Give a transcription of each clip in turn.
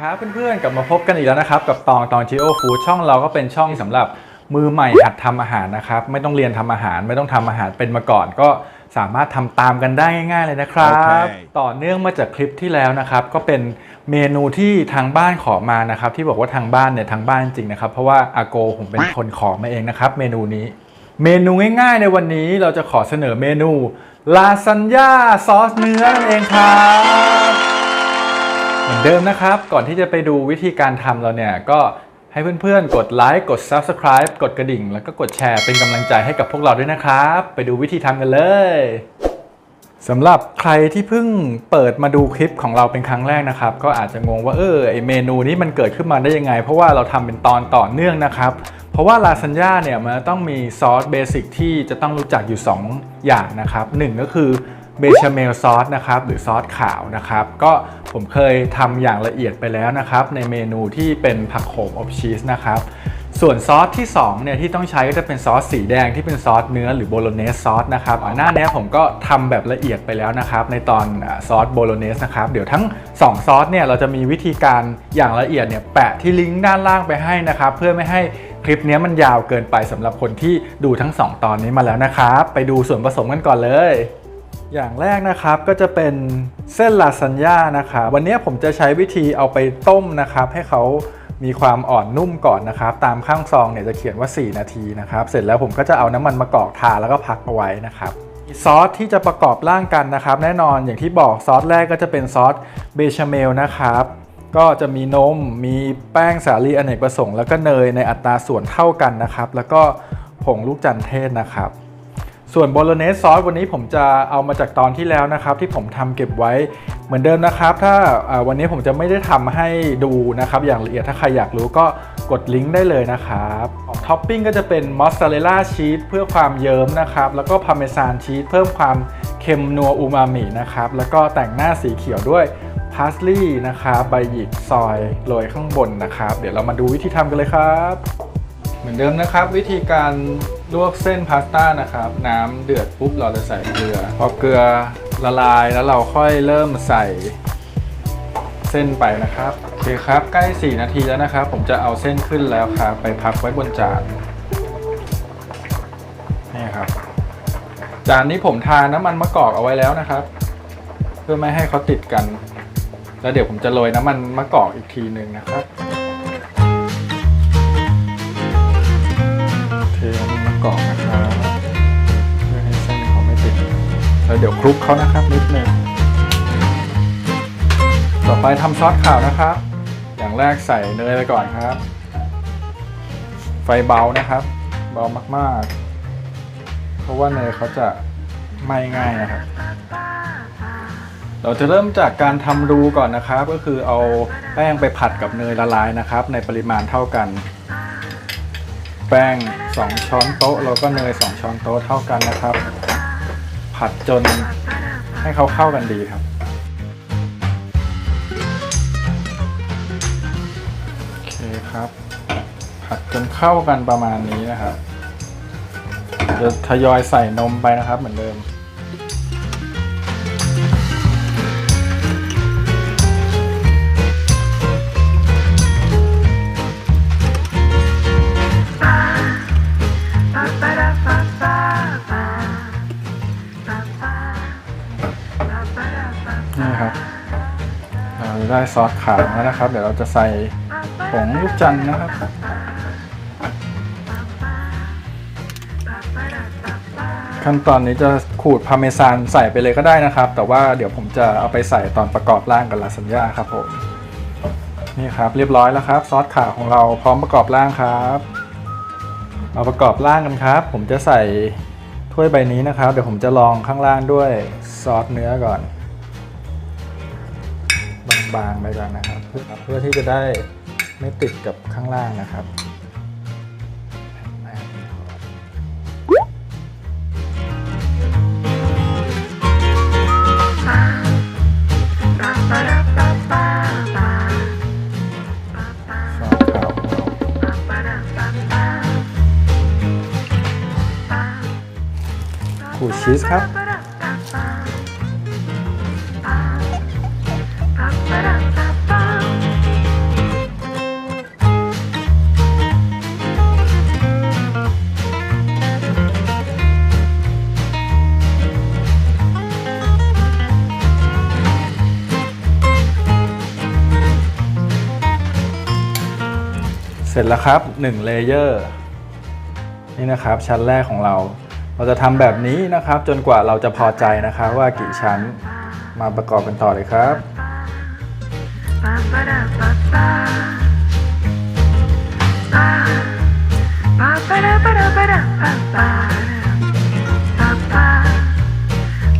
ดีครับเพื่อนๆกลับมาพบกันอีกแล้วนะครับกับตองตองจีโอฟู้ดช่องเราก็เป็นช่องสำหรับมือใหม่หัดทำอาหารนะครับไม่ต้องเรียนทำอาหาร ไม่ต้องทำอาหารเป็นมาก่อน ก็สามารถทำตามกันได้ง่ายๆเลยนะครับโอเคต่อเนื่องมาจากคลิปที่แล้วนะครับ ก็เป็นเมนูที่ทางบ้านขอมานะครับ ที่บอกว่าทางบ้านเนี่ยทางบ้านจริงๆนะครับเพราะว่าอาโกผมเป็นคนขอมาเองนะครับเมนูนี้ เมนูง่ายๆ ในวันนี้เราจะขอเสนอเมนูลาซานญ่าซอสเนื้อนั่นเองครับ เหมือนเดิมนะครับ ก่อนที่จะไปดูวิธีการทำเราเนี่ย ก็ให้เพื่อนๆ กดไลค์ กด Subscribe กดกระดิ่ง แล้วก็กดแชร์เป็นกำลังใจให้กับพวกเราด้วยนะครับ ไปดูวิธีทำกันเลยสำหรับใครที่เพิ่งเปิดมาดูคลิปของเราเป็นครั้งแรกนะครับ ก็อาจจะงงว่าเออไอเมนูนี้มันเกิดขึ้นมาได้ยังไง เพราะว่าเราทำเป็นตอนต่อเนื่องนะครับ เพราะว่าลาซานญ่าเนี่ยมันต้องมีซอสเบสิกที่จะต้องรู้จักอยู่ 2 อย่างนะครับหนึ่งก็คือ เบชาเมลซอสนะครับหรือซอสขาวนะครับ ก็ผมเคยทำอย่างละเอียดไปแล้วนะครับ ในเมนูที่เป็นผักโขมอบชีสนะครับส่วนซอสที่2เนี่ยที่ต้องใช้ก็จะเป็นซอสสีแดงที่เป็นซอสเนื้อหรือโบโลเนสซอสนะครับอ่าหน้านี้ผมก็ทำแบบละเอียดไปแล้วนะครับ ในตอนซอสโบโลเนสนะครับ เดี๋ยวทั้ง 2 ซอสเนี่ยเราจะมีวิธีการอย่างละเอียดเนี่ยแปะที่ลิงก์ด้านล่างไปให้นะครับ เพื่อไม่ให้คลิปเนี้ยมันยาวเกินไปสำหรับคนที่ดูทั้ง 2 ตอนนี้มาแล้วนะครับ ไปดูส่วนผสมกันก่อนเลย อย่างแรกนะครับก็จะเป็นเส้นลาซานญ่านะครับวันนี้ผมจะใช้วิธีเอาไปต้มนะครับ ให้เขามีความอ่อนนุ่มก่อนนะครับ ตามข้างซองเนี่ยจะเขียนว่า 4 นาทีนะครับ เสร็จแล้วผมก็จะเอาน้ำมันมะกอกทาแล้วก็พักเอาไว้นะครับซอสที่จะประกอบร่างกันนะครับ แน่นอนอย่างที่บอกซอสแรกก็จะเป็นซอสเบชาเมลนะครับก็จะมีนมมีแป้งสาลีอเนกประสงค์แล้วก็เนยในอัตราส่วนเท่ากันนะครับ แล้วก็ผงลูกจันทร์เทศนะครับ ส่วนโบโลเนสซอสวันนี้ผมจะเอามาจากตอนที่แล้วนะครับ ที่ผมทำเก็บไว้เหมือนเดิมนะครับ ถ้าวันนี้ผมจะไม่ได้ทำให้ดูนะครับ อย่างละเอียดถ้าใครอยากรู้ก็กดลิงก์ได้เลยนะครับท็อปปิ้งก็จะเป็นมอสซาเรลล่าชีสเพื่อความเยิ้มนะครับ แล้วก็พาเมซานชีสเพิ่มความเค็มนัวอูมามินะครับ แล้วก็แต่งหน้าสีเขียวด้วยพาสลีย์นะครับใบหยิกซอยโรยข้างบนนะครับ เดี๋ยวเรามาดูวิธีทำกันเลยครับ เหมือนเดิมนะครับ วิธีการลวกเส้นพาสต้านะครับ น้ำเดือดปุ๊บเราจะใส่เกลือ พอเกลือละลายแล้วเราค่อยเริ่มใส่เส้นไปนะครับโอเคครับใกล้ 4 นาทีแล้วนะครับ ผมจะเอาเส้นขึ้นแล้วครับไปพักไว้บนจานนี่ครับ จานนี้ผมทาน้ำมันมะกอกเอาไว้แล้วนะครับ เพื่อไม่ให้เขาติดกัน แล้วเดี๋ยวผมจะโรยน้ำมันมะกอกอีกทีหนึ่งนะครับ เดี๋ยวคลุกเขานะครับนิดนึงต่อไปทำซอสขาวนะครับ อย่างแรกใส่เนยไปก่อนครับ ไฟเบานะครับ เบามากๆ เพราะว่าเนยเขาจะไหม้ง่ายนะครับ เราจะเริ่มจากการทำรูก่อนนะครับ ก็คือเอาแป้งไปผัดกับเนยละลายนะครับ ในปริมาณเท่ากัน แป้ง 2 ช้อนโต๊ะแล้วก็เนย 2 ช้อนโต๊ะเท่ากันนะครับ ผัดจนให้เขาเข้ากันดีครับโอเคครับ ผัดจนเข้ากันประมาณนี้นะครับจะทยอยใส่นมไปนะครับเหมือนเดิม ซอสขาวแล้วนะครับ เดี๋ยวเราจะใส่ผงลูกจันทร์นะครับ ขั้นตอนนี้จะขูดพาเมซานใส่ไปเลยก็ได้นะครับ แต่ว่าเดี๋ยวผมจะเอาไปใส่ตอนประกอบร่างกับลาซานญ่าครับผมนี่ครับเรียบร้อยแล้วครับ ซอสขาวของเราพร้อมประกอบร่างครับมาประกอบร่างกันครับ ผมจะใส่ถ้วยใบนี้นะครับ เดี๋ยวผมจะลองข้างล่างด้วยซอสเนื้อก่อน บางๆไปก่อนนะครับ เพื่อที่จะได้ไม่ติดกับข้างล่างนะครับซอสขาวของเราขูดชีสครับ ร็จแล้วครับ1เลเยอร์นี่นะครับชั้นแรกของเรา เราจะทำแบบนี้นะครับ จนกว่าเราจะพอใจนะครับว่ากี่ชั้นมาประกอบกันต่อเลยครับ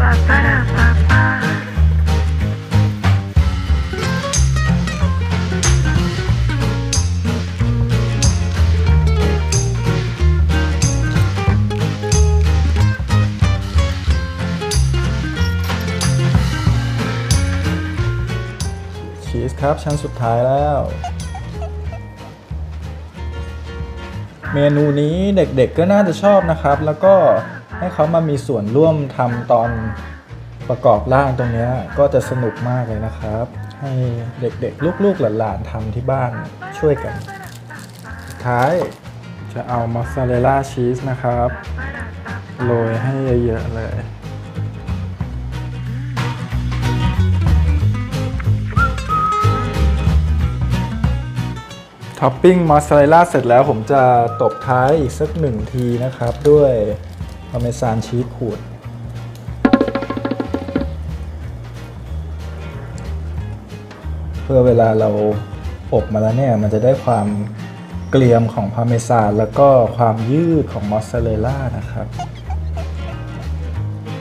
Ba ba da ba ครับ ชั้นสุดท้ายแล้ว เมนูนี้เด็กๆก็น่าจะชอบนะครับ แล้วก็ให้เขามามีส่วนร่วมทำตอนประกอบร่างตรงนี้ก็จะสนุกมากเลยนะครับ ให้เด็กๆ ลูกๆหลานๆทำที่บ้านช่วยกัน สุดท้ายจะเอามอสซาเรลล่าชีสนะครับ โรยให้เยอะๆเลย ท็อปปิ้งมอสซาเรลล่าเสร็จแล้วผมจะตบท้ายอีกสักหนึ่งทีนะครับ ด้วยพาเมซานชีสขูดเพื่อเวลาเราอบมาแล้วเนี่ย มันจะได้ความเกลียมของพาเมซานแล้วก็ความยืดของมอสซาเรลล่านะครับ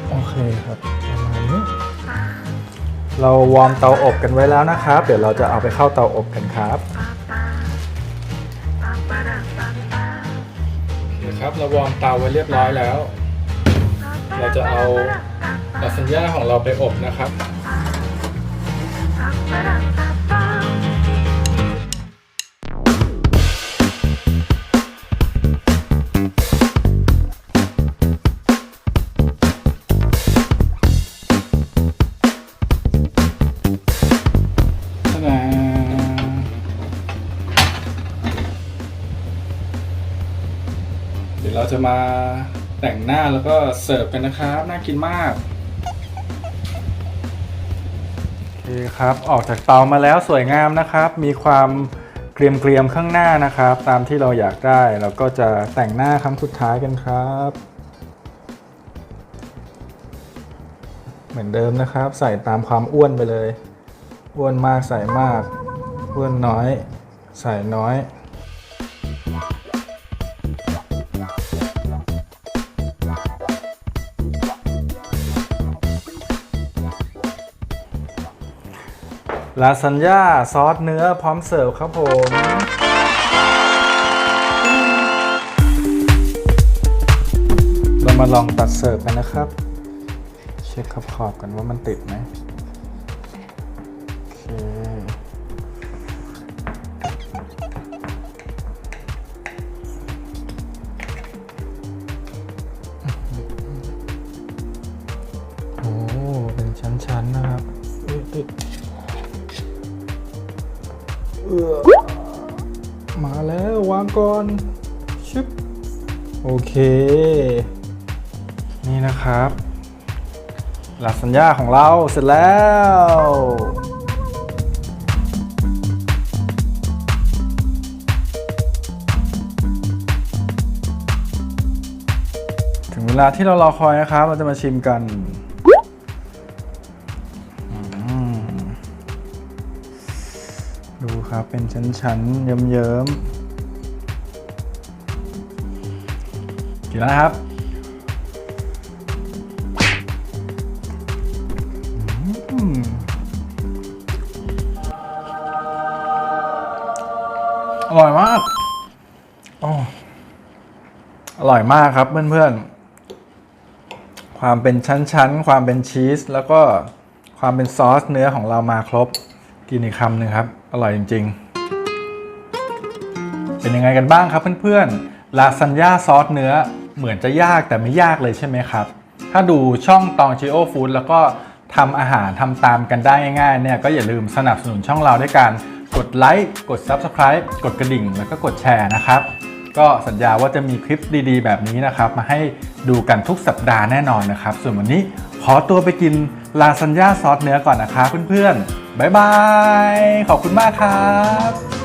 โอเคครับประมาณนี้เราวอร์มเตาอบกันไว้แล้วนะครับ เดี๋ยวเราจะเอาไปเข้าเตาอบกันครับ เราวอร์มเตาไว้เรียบร้อยแล้ว เราจะเอาลาซานญ่าของเราไปอบนะครับ จะมาแต่งหน้าแล้วก็เสิร์ฟกันนะครับ น่ากินมากโอเคครับ ออกจากเตามาแล้วสวยงามนะครับ มีความเกรียมเกรียมๆข้างหน้านะครับ ตามที่เราอยากได้เราก็จะแต่งหน้าครั้งสุดท้ายกันครับ เหมือนเดิมนะครับ ใส่ตามความอ้วนไปเลย อ้วนมากใส่มาก อ้วนน้อย ใส่น้อย ลาซานญ่าซอสเนื้อพร้อมเสิร์ฟครับผม เรามาลองตัดเสิร์ฟกันนะครับ เช็คขอบขอบๆกันว่ามันติดไหม ก่อนชึบโอเค นี่นะครับ หลาสัญญาของเราเสร็จแล้วถึงเวลาที่เรารอคอยนะครับ เราจะมาชิมกัน ดูครับ เป็นชั้นๆ เยิ้มๆ กินแล้วนะครับอร่อยมากออร่อยมากครับเพื่อนๆ ความเป็นชั้นๆ ความเป็นชีส แล้วก็ความเป็นซอสเนื้อของเรามาครบ กินอีกคำหนึ่งครับ อร่อยจริง ๆ เป็นยังไงกันบ้างครับเพื่อนๆ ลาซานญ่าซอสเนื้อ เหมือนจะยากแต่ไม่ยากเลยใช่ไหมครับ ถ้าดูช่องตองจิโอฟู้ดแล้วก็ทำอาหารทำตามกันได้ง่ายๆเนี่ยก็อย่าลืมสนับสนุนช่องเราด้วยการกดไลค์กด Subscribe กดกระดิ่ง แล้วก็กดแชร์นะครับ ก็สัญญาว่าจะมีคลิปดีๆ แบบนี้นะครับ มาให้ดูกันทุกสัปดาห์แน่นอนนะครับ ส่วนวันนี้ขอตัวไปกินลาซานญ่าซอสเนื้อก่อนนะครับเพื่อนๆบ๊ายบาย ขอบคุณมากครับ